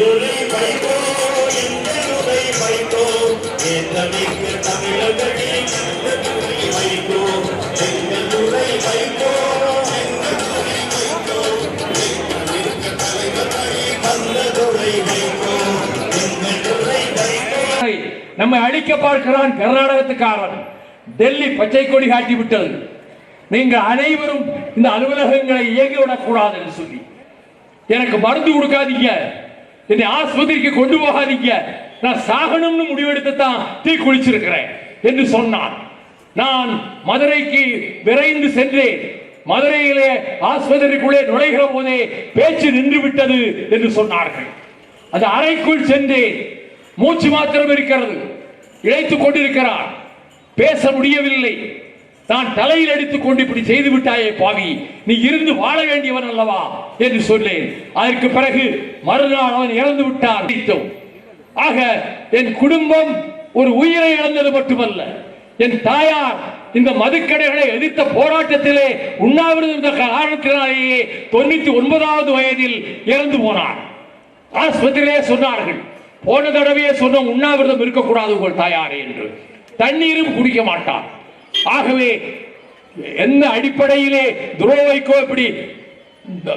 எங்கள் துறை வைத்தோ எங்கள் துறை தமிழர்களே தலைவர்களே நம்மை அழிக்க பார்க்கிறான் கர்நாடகத்துக்காரன். டெல்லி பச்சை கொடி காட்டி விட்டது. நீங்கள் அனைவரும் இந்த அலுவலகங்களை இயங்கிவிடக் கூடாது என்று சொல்லி. எனக்கு மருந்து கொடுக்காதீங்க. என்னை ஆஸ்பத்திரிக்கு கொண்டு போகாதீங்க. நான் சாகணும்னு முடிவெடுத்து தான் தீ குளிச்சிருக்கிறேன் என்று சொன்னான். நான் மதுரைக்கு விரைந்து சென்றேன். மதுரையிலே ஆஸ்பத்திரிக்குள்ளே நுழைகிற போதே பேச்சு நின்று விட்டது என்று சொன்னார்கள். அந்த அறைக்குள் சென்றேன் மூச்சு மாத்திரம் இருக்கிறது. இழைத்துக் கொண்டிருக்கிறார். பேச முடியவில்லை. நான் தலையில் அடித்துக் கொண்டு இப்படி செய்து விட்டாயே பாவி. நீ இருந்து வாழ வேண்டியவன் அல்லவா என்று சொன்னேன். அதற்கு பிறகு மறுநாள் அவன் இறந்து விட்டான். ஆக என் குடும்பம் ஒரு உயிரை இழந்தது மட்டுமல்ல. என் தாயார் இந்த மதுக்கடைகளை எதிர்த்த போராட்டத்திலே உண்ணாவிரதம் காரணத்தினாலேயே தொண்ணூத்தி ஒன்பதாவது வயதில் இறந்து போனார். ஆஸ்பத்திரியே சொன்னார்கள் போன தடவையே சொன்ன உண்ணாவிரதம் இருக்கக்கூடாது உங்கள் தாயாரே என்று. தண்ணீரும் குடிக்க மாட்டார் ஆகவே என்ன அடிப்படையிலே துரை வைக்கோ இப்படி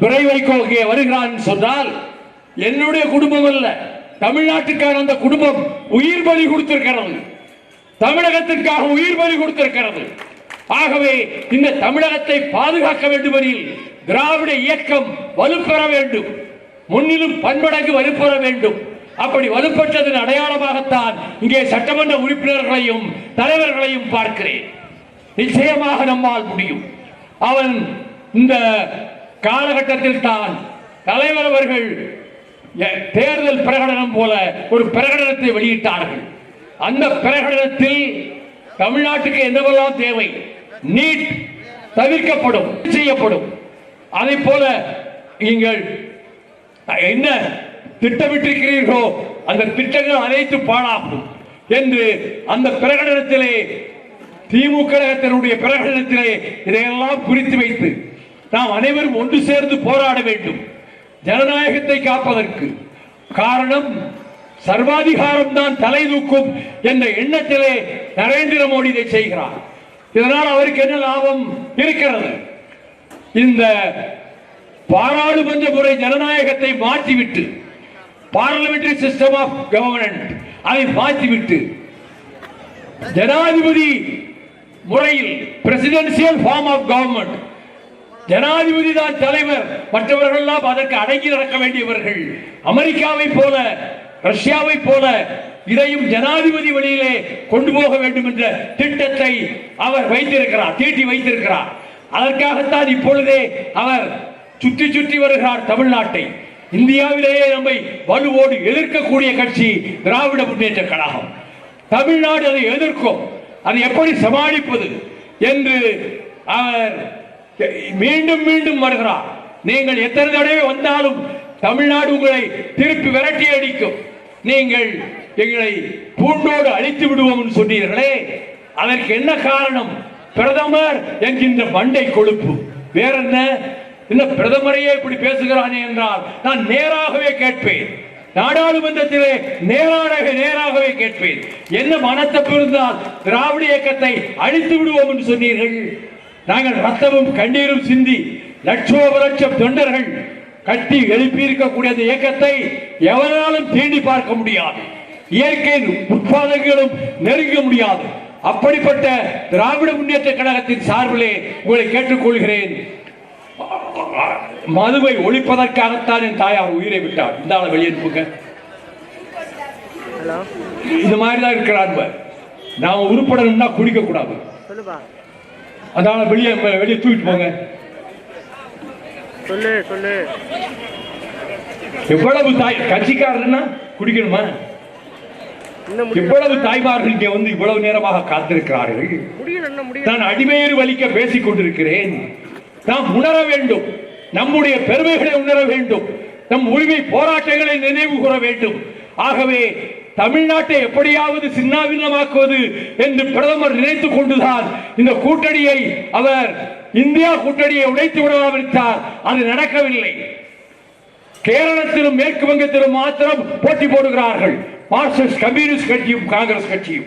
துரை வைக்கோ இங்கே வருகிறான் சொன்னால் என்னுடைய குடும்பம் அல்ல தமிழ்நாட்டுக்கான அந்த குடும்பம் உயிர் பலி கொடுத்திருக்கிறது. தமிழகத்திற்காக உயிர் பலி கொடுத்திருக்கிறது. ஆகவே இந்த தமிழகத்தை பாதுகாக்க வேண்டுமெனில் திராவிட இயக்கம் வலுப்பெற வேண்டும். முன்னிலும் பன்மடங்கு வலுப்பெற வேண்டும். அப்படி வலுப்பெற்றதன் அடையாளமாகத்தான் இங்கே சட்டமன்ற உறுப்பினர்களையும் தலைவர்களையும் பார்க்கிறேன். நிச்சயமாக நம்மால் முடியும். அவன் இந்த காலகட்டத்தில் தான் தலைவர் அவர்கள் தேர்தல் பிரகடனம் போல ஒரு பிரகடனத்தை வெளியிட்டார்கள். அந்த பிரகடனத்தில் தமிழ்நாட்டுக்கு என்னவெல்லாம் தேவை? நீட் தவிர்க்கப்படும் செய்யப்படும். அதை போல நீங்கள் என்ன திட்டமிட்டிருக்கிறீர்களோ அந்த திட்டங்கள் அனைத்து பாழாகும் என்று அந்த பிரகடனத்திலே திமுக கழகத்தினுடைய பிரகடனத்திலே இதையெல்லாம் குறித்து வைத்து நாம் அனைவரும் ஒன்று சேர்ந்து போராட வேண்டும். ஜனநாயகத்தை காப்பதற்கு. காரணம் சர்வாதிகாரம் தான் தலை தூக்கும் என்ற எண்ணத்திலே நரேந்திர மோடி இதை செய்கிறார். இதனால் அவருக்கு என்ன லாபம் இருக்கிறது? இந்த பாராளுமன்ற முறை ஜனநாயகத்தை மாற்றிவிட்டு பார்லமெண்டரி சிஸ்டம் ஆஃப் கவர்னன்ட் அதை மாற்றிவிட்டு ஜனாதிபதி முறையில் பிரசிடென்சியல் ஃபார்ம் ஆஃப் கவர்மெண்ட் ஜனாதிபதி தான் தலைவர். மற்றவர்கள் எல்லாம் அதற்கு அடங்கி நடக்க வேண்டியவர்கள். அமெரிக்காவை போல ரஷ்யாவை போல இதையும் ஜனாதிபதி வழியிலே கொண்டு போக வேண்டும் என்ற திட்டத்தை அவர் வைத்திருக்கிறார் தீட்டி வைத்திருக்கிறார். அதற்காகத்தான் இப்பொழுதே அவர் சுற்றி சுற்றி வருகிறார் தமிழ்நாட்டை. இந்தியாவிலேயே நம்மை வலுவோடு எதிர்க்கக்கூடிய கட்சி திராவிட முன்னேற்ற கழகம். தமிழ்நாடு அதை எதிர்க்கும். அதை எப்படி சமாளிப்பது என்று அவர் மீண்டும் மீண்டும் வருகிறார். நீங்கள் எத்தனை தடவை வந்தாலும் தமிழ்நாடு உங்களை திருப்பி விரட்டி அடிக்கும். நீங்கள் எங்களை பூண்டோடு அழித்து விடுவோம் சொன்னீர்களே. அதற்கு என்ன காரணம்? பிரதமர் என்கின்ற மண்டை கொழுப்பு. வேற என்ன இந்த பிரதமரையே இப்படி பேசுகிறானே என்றால் நான் நேராகவே கேட்பேன். நாடாளுமன்றத்திலே நேராக நேராகவே கேட்பேன். என்ன மனத்தப்பு இருந்தால் திராவிட இயக்கத்தை அழித்து விடுவோம் என்று சொன்னீர்கள்? நாங்கள் ரத்தமும் கண்ணீரும் சிந்தி லட்சோப லட்சம் தொண்டர்கள் கட்டி எழுப்பியிருக்கக்கூடிய அந்த இயக்கத்தை எவராலும் தீண்டி பார்க்க முடியாது. இயற்கையின் உட்பாதங்களும் நெருங்க முடியாது. அப்படிப்பட்ட திராவிட முன்னேற்ற கழகத்தின் சார்பிலே உங்களை கேட்டுக்கொள்கிறேன். மதுவை ஒழிப்பதற்காகத்தான் என் தாயார் உயிரை விட்டார். இந்த ஆளை வெளியே அனுப்புங்க. இந்த மாதிரி தான் இருக்கிறான் நாம உருப்படணும்னா குடிக்க கூடாது அதனால வெளியே வெளியே தூக்கிட்டு போங்க. சொல்லு சொல்லு. எவ்வளவு தாய் கட்சிக்காரன்னா குடிக்கணுமா? எவ்வளவு தாய்மார்கள் இங்கே வந்து இவ்வளவு நேரமாக காத்திருக்கிறார்கள்? நான் அடிமையேறு வலிக்க பேசிக் கொண்டிருக்கிறேன் நாம் உணர வேண்டும். நம்முடைய பெருமைகளை உணர வேண்டும். நம் உரிமை போராட்டங்களை நினைவு கூற வேண்டும். ஆகவே தமிழ்நாட்டை எப்படியாவது சின்னாவினமாக்குவது என்று பிரதமர் நினைத்துக் கொண்டுதான் இந்த கூட்டணியை அவர் இந்தியா கூட்டணியை உடைத்து விடாவிட்டார் அது நடக்கவில்லை. கேரளத்திலும் மேற்கு வங்கத்திலும் மாத்திரம் போட்டி போடுகிறார்கள். மார்க்சிஸ்ட் கம்யூனிஸ்ட் கட்சியும் காங்கிரஸ் கட்சியும்.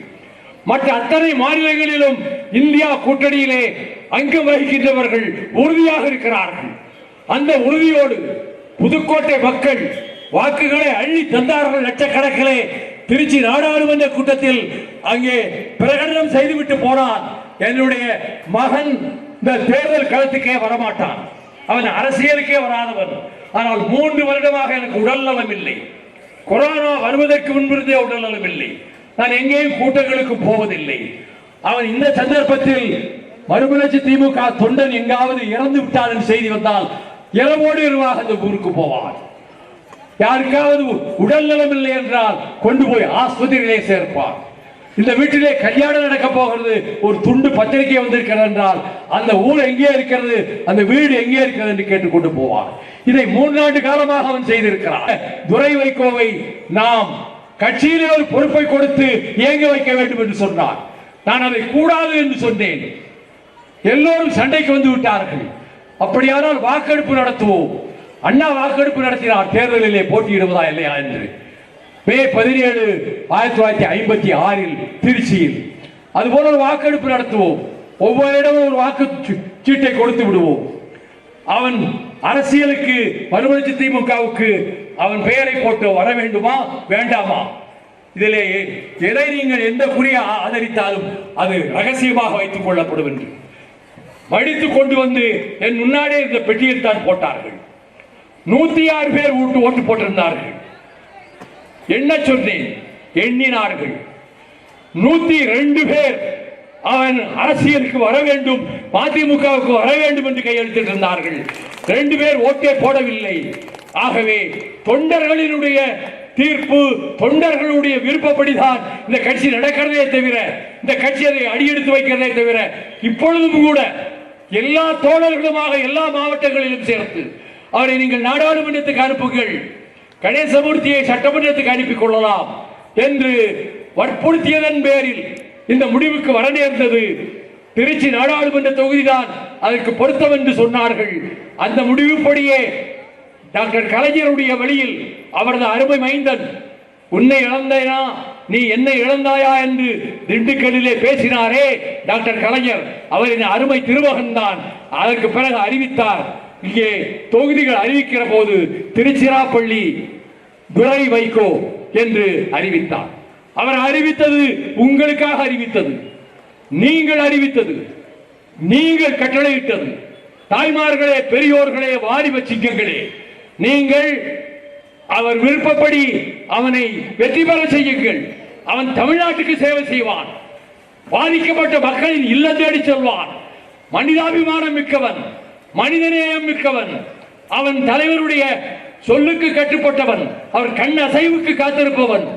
மற்ற அத்தனை மாநிலங்களிலும் இந்தியா கூட்டணியிலே அங்கம் வகிக்கின்றவர்கள் உறுதியாக இருக்கிறார்கள். அந்த உறுதியோடு புதுக்கோட்டை மக்கள் வாக்குகளை அள்ளி தந்தார்கள் லட்சக்கணக்கிலே. திருச்சி நாடாளுமன்ற கூட்டத்தில் அங்கே பிரகடனம் செய்துவிட்டு போனான் என்னுடைய மகன் இந்த தேர்தல் களத்துக்கே வரமாட்டான். அவன் அரசியலுக்கே வராதவன். ஆனால் மூன்று வருடமாக எனக்கு உடல் நலம் இல்லை. கொரோனா வருவதற்கு முன்பிருந்தே உடல் நலம் இல்லை. நான் எங்கேயும் கூட்டங்களுக்கு போவதில்லை. அவன் இந்த சந்தர்ப்பத்தில் மறுமலர்ச்சி திமுக தொண்டன் எங்காவது இறந்து விட்டார் என்று செய்தி வந்தால் இரவோடு இரவாக அந்த ஊருக்கு போவான் யாருக்காவது உடல் நலம் இல்லை என்றால் கொண்டு போய் ஆஸ்பத்திரியிலே சேர்ப்பார். இந்த வீட்டிலே கல்யாணம் நடக்க போகிறது. ஒரு துண்டு பத்திரிகை வந்திருக்கிறது என்றால் அந்த ஊர் எங்கே இருக்கிறது அந்த வீடு எங்கே இருக்கிறது என்று கேட்டுக்கொண்டு போவார். இதை மூன்றாண்டு காலமாக அவன் செய்திருக்கிறான். துரை வைகோவை நாம் கட்சியிலே ஒரு பொறுப்பை கொடுத்து இயங்க வைக்க வேண்டும் என்று சொன்னார். நான் அதை கூடாது என்று சொன்னேன். எல்லோரும் சண்டைக்கு வந்து விட்டார்கள். அப்படியானால் வாக்கெடுப்பு நடத்துவோம். அண்ணா வாக்கெடுப்பு நடத்தினார். தேர்தலிலே போட்டியிடுவதா இல்லையா என்று. மே பதினேழு ஆயிரத்தி தொள்ளாயிரத்தி ஐம்பத்தி ஆறில் திருச்சியில். அதுபோல ஒரு வாக்கெடுப்பு நடத்துவோம். ஒவ்வொரு இடமும் ஒரு வாக்கு சீட்டை கொடுத்து விடுவோம். அவன் அரசியலுக்கு மறுமலர்ச்சி திமுகவுக்கு அவன் பெயரை போட்டு வர வேண்டுமா வேண்டாமா? இதிலே எதை நீங்கள் எந்த குறியை ஆதரித்தாலும் அது ரகசியமாக வைத்துக் கொள்ளப்படும் என்று மடித்து கொண்டு வந்து என் முன்னாடியே இந்த பெட்டியில் தான் போட்டார்கள். நூத்தி ஆறு பேர் ஓட்டு ஓட்டு போட்டிருந்தார்கள். என்ன சொன்னேன்? எண்ணினார்கள். நூத்தி ரெண்டு பேர் அவன் அரசியலுக்கு வர வேண்டும் மதிமுகவுக்கு வர வேண்டும் என்று கையெழுத்திட்டிருந்தார்கள் ரெண்டு பேர் ஓட்டே போடவில்லை. ஆகவே தொண்டர்களினுடைய தீர்ப்பு தொண்டர்களுடைய விருப்பப்படிதான் இந்த கட்சி நடக்கிறதே தவிர இந்த கட்சி அதை அடியெடுத்து வைக்கிறதே தவிர இப்பொழுதும் கூட எல்லா தோழர்களுமாக எல்லா மாவட்டங்களிலும் சேர்த்து அவரை நீங்கள் நாடாளுமன்றத்துக்கு அனுப்புங்கள். கணேசமூர்த்தியை சட்டமன்றத்துக்கு அனுப்பிக் கொள்ளலாம் என்று வற்புறுத்தியதன் பேரில் இந்த முடிவுக்கு வர நேர்ந்தது. திருச்சி நாடாளுமன்ற தொகுதிதான் அதற்கு பொருத்தம் என்று சொன்னார்கள். அந்த முடிவுப்படியே டாக்டர் கலைஞருடைய வழியில் அவரது அருமை மைந்தன் உன்னை இழந்தேனா? நீ என்னை இழந்தாயா என்று திண்டுக்கல்லிலே பேசினாரே டாக்டர் கலைஞர். அவரின் அருமை திருமகன் தான். அதற்கு பிறகு அறிவித்தார். இங்கே தொகுதிகள் அறிவிக்கிற போது திருச்சிராப்பள்ளி துரை வைகோ என்று அறிவித்தார். அவர் அறிவித்தது உங்களுக்காக அறிவித்தது. நீங்கள் அறிவித்தது. நீங்கள் கட்டளையிட்டது. தாய்மார்களே பெரியோர்களே வாலிப சிங்கங்களே நீங்கள் அவர் விருப்பப்படி அவனை வெற்றி பெற செய்யுங்கள். அவன் தமிழ்நாட்டுக்கு சேவை செய்வான். பாதிக்கப்பட்ட மக்களின் இல்ல தேடி செல்வான் மனிதாபிமானம் மிக்கவன். மனிதநேயம் மிக்கவன். அவன் தலைவருடைய சொல்லுக்கு கட்டுப்பட்டவன். அவர் கண் அசைவுக்கு காத்திருப்பவன்.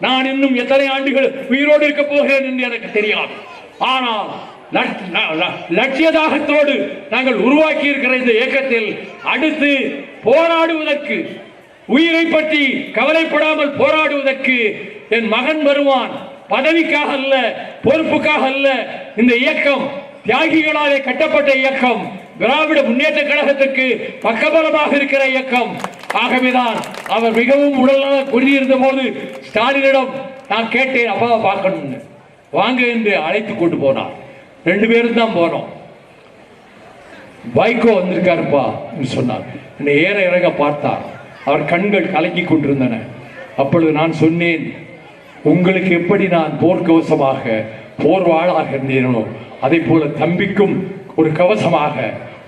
நான் இன்னும் எத்தனை ஆண்டுகள் உயிரோடு இருக்க போகிறேன் என்று எனக்கு தெரியாது. ஆனால் ல- லட்சிய தாகத்தோடு நாங்கள் உருவாக்கி இருக்கிற இந்த இயக்கத்தில் அடுத்து போராடுவதற்கு உயிரை பற்றி கவலைப்படாமல் போராடுவதற்கு என் மகன் வருவான். பதவிக்காக அல்ல பொறுப்புக்காக அல்ல. இந்த இயக்கம் தியாகிகளாலே கட்டப்பட்ட இயக்கம். திராவிட முன்னேற்ற கழகத்திற்கு பக்கபலமாக இருக்கிற இயக்கம். ஆகவேதான் அவர் மிகவும் உடல்நல குறுதியிருந்த போது ஸ்டாலினிடம் நான் கேட்டேன் அப்பாவை பார்க்கணும்னு. வாங்க என்று அழைத்து கொண்டு போனார். ரெண்டு பேரும் தான் போனோம். வைகோ வந்திருக்காருப்பா சொன்னார். என்னை ஏற இறங்க பார்த்தார். அவர் கண்கள் கலங்கி கொண்டிருந்தன. அப்பொழுது நான் சொன்னேன் உங்களுக்கு எப்படி நான் போர்க்கவசமாக போர் வாழாக இருந்தேனோ அதை போல தம்பிக்கும் ஒரு கவசமாக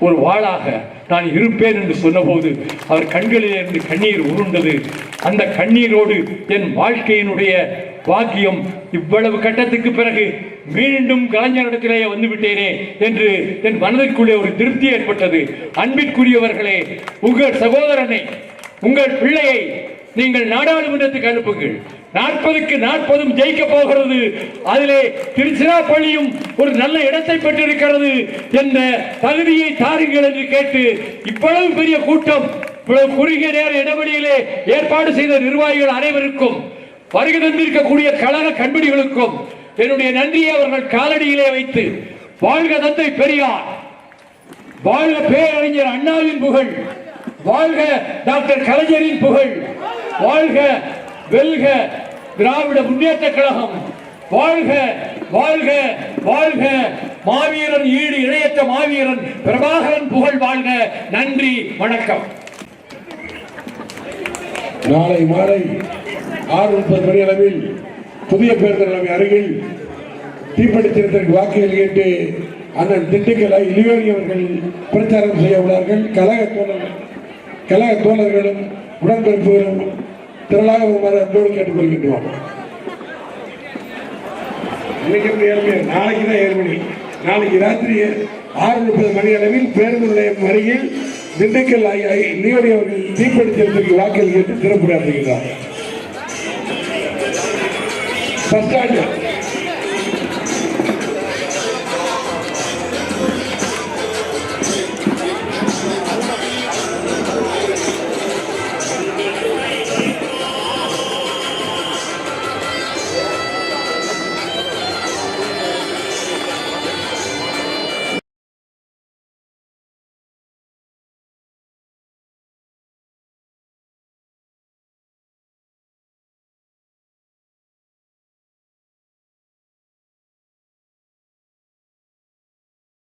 ஒரு வாளாக நான் இருப்பேன் என்று சொன்னபோது அவர் கண்களிலிருந்து கண்ணீர் உருண்டது. அந்த கண்ணீரோடு என் வாழ்க்கையினுடைய பாக்கியம் இவ்வளவு கட்டத்துக்கு பிறகு மீண்டும் கலைஞரிடத்திலேயே வந்துவிட்டேனே என்று என் மனதிற்குள்ளே ஒரு திருப்தி ஏற்பட்டது. அன்பிற்குரியவர்களே உங்கள் சகோதரனை உங்கள் பிள்ளையை நீங்கள் நாடாளுமன்றத்துக்கு அனுப்புங்கள். நாற்பதுக்கு நாற்பதும் ஜெயிக்க போகிறது. அதிலே திருச்சிராப்பள்ளியும் ஒரு நல்ல இடத்தை பெற்றிருக்கிறது என்ற தகுதியை தாருங்கள் என்று கேட்டு இவ்வளவு பெரிய கூட்டம் இவ்வளவு குறுகிய நேர இடைவெளியிலே ஏற்பாடு செய்த நிர்வாகிகள் அனைவருக்கும் வருகை தந்திருக்கக்கூடிய கழக கண்பிடிகளுக்கும் என்னுடைய நன்றியை அவர்கள் காலடியிலே வைத்து வாழ்க தந்தை பெரியார். வாழ்க பேரறிஞர் அண்ணாவின் புகழ். வாழ்க டாக்டர் கலைஞரின் புகழ். வாழ்க வெல்க திராவிட முன்னேற்ற கழகம். வாழ்க வாழ்க வாழ்க. மாவீரன் ஈடு இணையற்ற மாவீரன் பிரபாகரன் புகழ் வாழ்க. நன்றி வணக்கம். நாளை மாலை ஆறு முப்பது மணி அளவில் புதிய பேருந்து நிலைமை அருகில் தீப்படித்திரத்திற்கு வாக்குகள் கேட்டு அண்ணன் திண்டுக்கலை இளிவேணி அவர்கள் பிரச்சாரம் செய்ய உள்ளார்கள். கழக தோழர்கள் கழக தோழர்களும் உடன்பிறப்புகளும் திரளாக வருமாறு அன்போடு கேட்டுக்கொள்கின்றோம். இன்னைக்கு எப்படி ஏழு நாளைக்கு தான் ஏழு நாளைக்கு ராத்திரி ஆறு முப்பது மணி அளவில் பேருந்து நிலையம் அருகில் திண்டுக்கல் லியோடி அவர்கள் தீப்படுத்தியதற்கு வாக்கள் கேட்டு திறப்புரையாற்றுகிறார் பஸ் ஸ்டாண்ட்.